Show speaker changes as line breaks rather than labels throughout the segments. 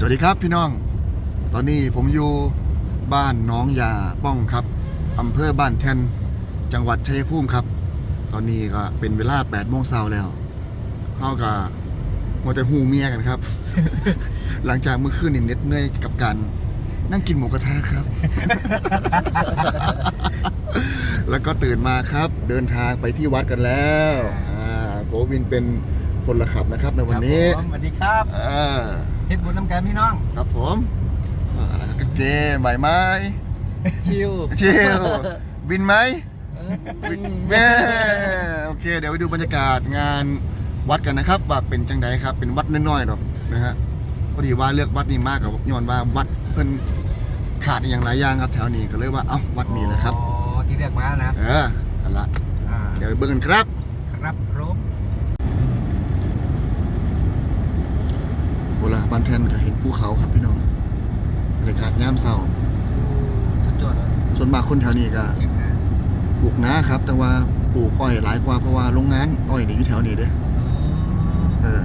สวัสดีครับพี่น้อง ตอนนี้ผมอยู่บ้านน้องยาป้องครับอำเภอบ้านแทนจังหวัดชัยภูมิครับ ตอนนี้ก็เป็นเวลา8โมงเช้าแล้วเขากับมัวแต่หูเมียกันครับ หลังจากเมื่อคืนนี่เหน็ดเหนื่อยกับการนั่งกินหมูกระทะครับ แล้วก็ตื่นมาครับ เดินทางไปที่วัดกันแล้วอ่าโกวินเป็นพลขับนะครับในวันนี้
ครับผมสวัสดีครับ
อ่า
เพชรบุญน้ำกันพี่น้อง
ครับผมอ่าแล้วก็เกมใบไม้
ชิว
เชลบินไหมบินแม่โอเค เดี๋ยวไปดูบรรยากาศงานวัดกันนะครับว่าเป็นจังไดครับ เป็นวัดน้อยๆหรอกนะฮะพอดีว่าเลือกวัดนี้มากกับย้อนว่าวัดเพิ่นขาดอย่างหลายอย่างครับแถวนี้ก็เลยว่าเอ้าวัดนี้แหละครับ
อ๋อที่เรียกมานะ
เออนั่นละ
อ่า
เดี๋ยวไปเบิ่งกันครับ
ครับรบ
โบราณบ้านแทนก็เห็นภูเขาครับพี่น้องบรรยากาศยามเช้า
สุดยอดเลย
ส่วนมากคนแถวนี้ก็
เจ๋งนะ
ปลูกนะครับ แต่ว่าปลูกอ้อยหลายกว่าเพราะว่าโรงงานอ้อยนี่อยู่แถวนี้เด้อ
อืม
เออ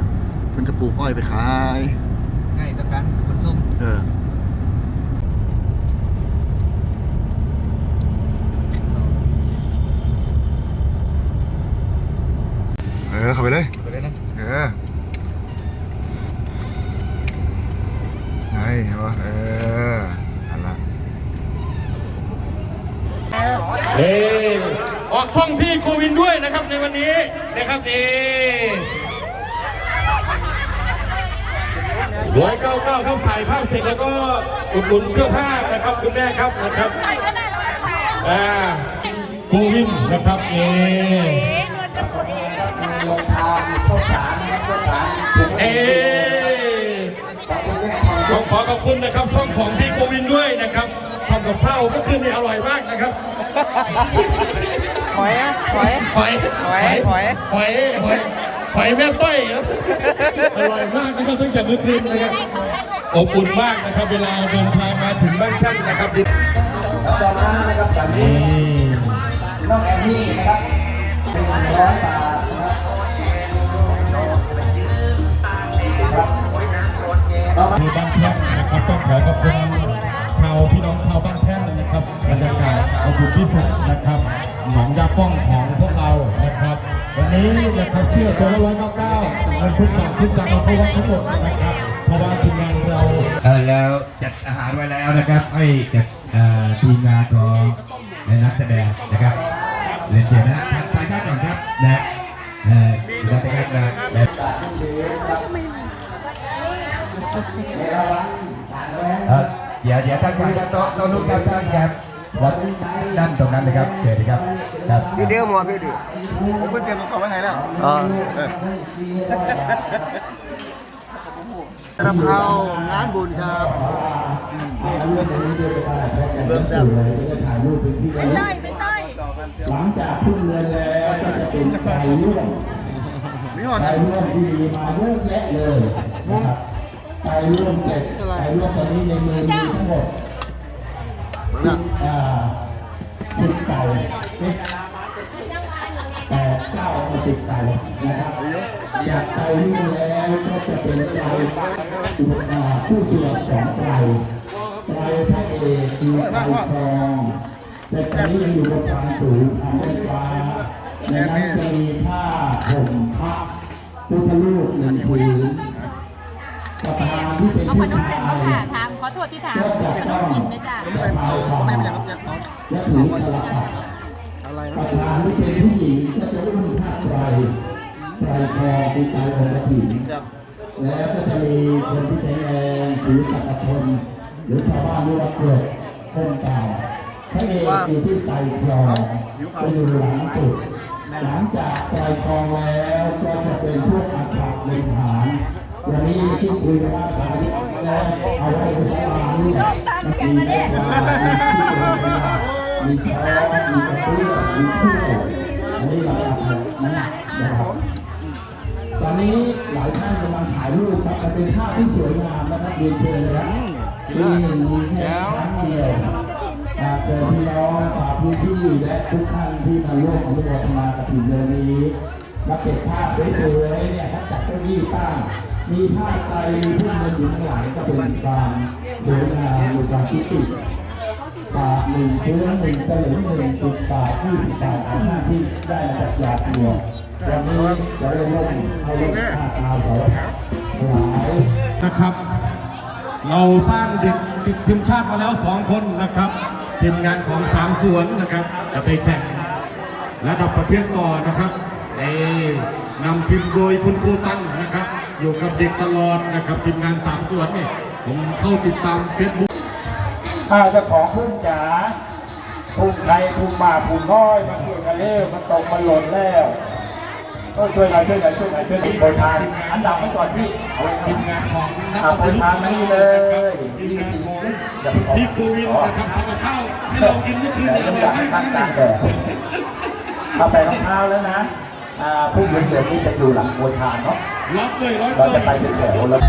มันก็ปลูกอ้อยไปขาย
ง่ายต่อการขนส่ง
เออเออเข้าไปเลย
ไปเลยนะ
เออไงวะเอออันละ
เฮ้ออกช่องพี่โกวินด้วยนะครับในวันนี้นะครับนี่ร้อยเก้าเก้าครับถ่ายภาพเสร็จแล้วก็อุดหนุนเสื้อผ้านะครับคุณแม่ครับนะครับอ่าโกวินนะครับเอ
ลงทานข้าวสารนะครับข้าวสารถุง
เอ
ขอบคุณแม่ทอง
ขอขอขอบคุณนะครับช่องของพี่โกวินด้วยนะครับทำ กับข้าวเมื่อคืนนี้อร่อยมากนะครับ
หอยอะหอย
หอย
หอยหอย
หอยหอยหอยแม่ต้อยครับอร่อยมากนะครับตั้งแต่เมื่อคืนนะครับอบอุ่นมากนะครับ เวลาเดินทางมาถึงบ้านท่านนะครับนี่
แล้วต่อมานะครับจากนี้น้องแอมมี่นะครับหนึ่งร้อยบาทนะครับต่อมา
มีบ้านแท่นนะครับต้องขอขอบคุณ เชื่อตัวละร้อยเก้าเก้าเงินทุกบาททุกสตางเราเข้าวัดทั้งหมดนะครับเพราะว่าทีมงานเรา
เออแล้วจัดอาหารไว้แล้วนะครับให้กับทีมงานของนักแสดงนะครับเรียนเชิญนะทางไปข้างก่อนครับนะเอ่อนักแสดงนะนะเอ่อเดี๋ยวเดี๋ยวท่านไปครับโต๊ะโต๊ะนู้นครับท่านครับ รับด้านตรงนั้นนะครับเชิญนะครับครับ
พี่เดียวมัวพี่ดิผมเพิ่งเตรียมของไว้ให้แล้ว
อ๋อ
เออรับเข้างานบุญครับเบิ่งจับ
ไม่ต้อยไม่ต้อย
หลังจากขึ้นเงินแล้วก็จะเป็นไก่ร่วม
มีหอด
ไก่ร่วมที่มีมาเยอะแยะเลยนะครับไก่ร่วมเสร็จไก่ร่วมตอนนี้ในมือมีทั้งหมด
เบิ่ง นะ
อ่าสิบไก่แปดเก้าสิบไก่นะครับ อยากไก่รุ่นแล้วก็จะเป็นไก่อุปอ่าผู้สวดของไก่ไก่พระเอกคือไก่ทองแต่ไก่นี้ยังอยู่บนความสูงทำเป็นฟ้าในนั้นจะมีผ้าห่ม เอา
ขนมเส้นมาค่ะถามขอโทษที่ถามขนมกินไหมจ้ะ
ผมเป็นเอาผมไม่เป็นอย่างนั้นเอา
และถือตลับ
อะไรนะ
ระธานที่เป็นก็จะอุ้มผ้าไตรไตรทองคือไตรองค์ถิ่นแล้วก็จะมีคนที่แข็งแรงถือจักรชนหรือชาวบ้านเรียกว่าเกลือคนเก่าพระเอกอยู่ที่ไตรทองจะอยู่หลังสุดหลังจากไตรทองแล้วก็จะเป็นพวกอัฐบนฐาน วันนี้ที่คุยกันว่าสายแล้วเอาไว้ในสลานี่แหละมีแพ้มีกระเพื่อมีคู่อันนี้เราทำนะครับตอนนี้หลายท่านกำลังถ่ายรูปครับเป็นภาพที่สวยงามนะครับเรียนเชิญนะครับปีหนึ่งมีแค่ครั้งเดียวอยากเจอพี่น้องฝากพี่พี่และทุกท่านที่มาร่วมอนุโมทนากฐินเดือนนี้มาเก็บภาพสวยๆเนี่ยครับจากเก้าอี้ตั้ง มีภาพไตรมีพุ่มเงินอยู่อยู่ข้างหลังก็เป็นการสวยงามมีความพิจิตรบาหนึ่งพื้นหนึ่งเสลึงหนึ่งสิบบาที่สิบบาทอาหาที่ได้มาจากหยาดเหงื่อวันนี้จะได้ร่มให้ร่มผ้าตาเขาหลาย
นะครับ เราสร้างเด็กติดทีมชาติมาแล้วสองคนนะครับทีมงานของสามสวนนะครับจะไปแข่งระดับประเภทต่อนะครับเอนำทีมโดยคุณครูตั้งนะครับ อยู่กับเด็กตลอดนะครับทีมงานสามสวนนี่ผมเข้าติดตามเฟซบุ๊ก
ข้าเจ้าของพุ่งจ๋าพุ่งไทยพุ่งมาพุ่งน้อยมันพุ่งกันเร็วมันตกมันหล่นแล้วก็ช่วยหน่อยช่วยหน่อยช่วยหน่อยช่วยหน่อยโปรยทานอันดับไว้ก่อนพี่เอาไว้
ทีมงานของนัก
เอาโปรยทานมานี่เลย
ทีมงานของ
อย่าไปออก
พี่ปูวินนะครับทำกับข้าวให้เรากินเมื่อคืน
แต่
นี้อ
ต้อง
ร่
อ
อย
ยาก
มา
ให้
ก
ตั้งกลางแดดเอาใส่รองเท้าแล้วนะ อ่าผู้เหลืองๆนี่จะอยู่หลังโปรยทานเนาะ
ล็อกเลยล็อก
เรา
เล
จะ
ย
ไปเป็นแถวแล้ว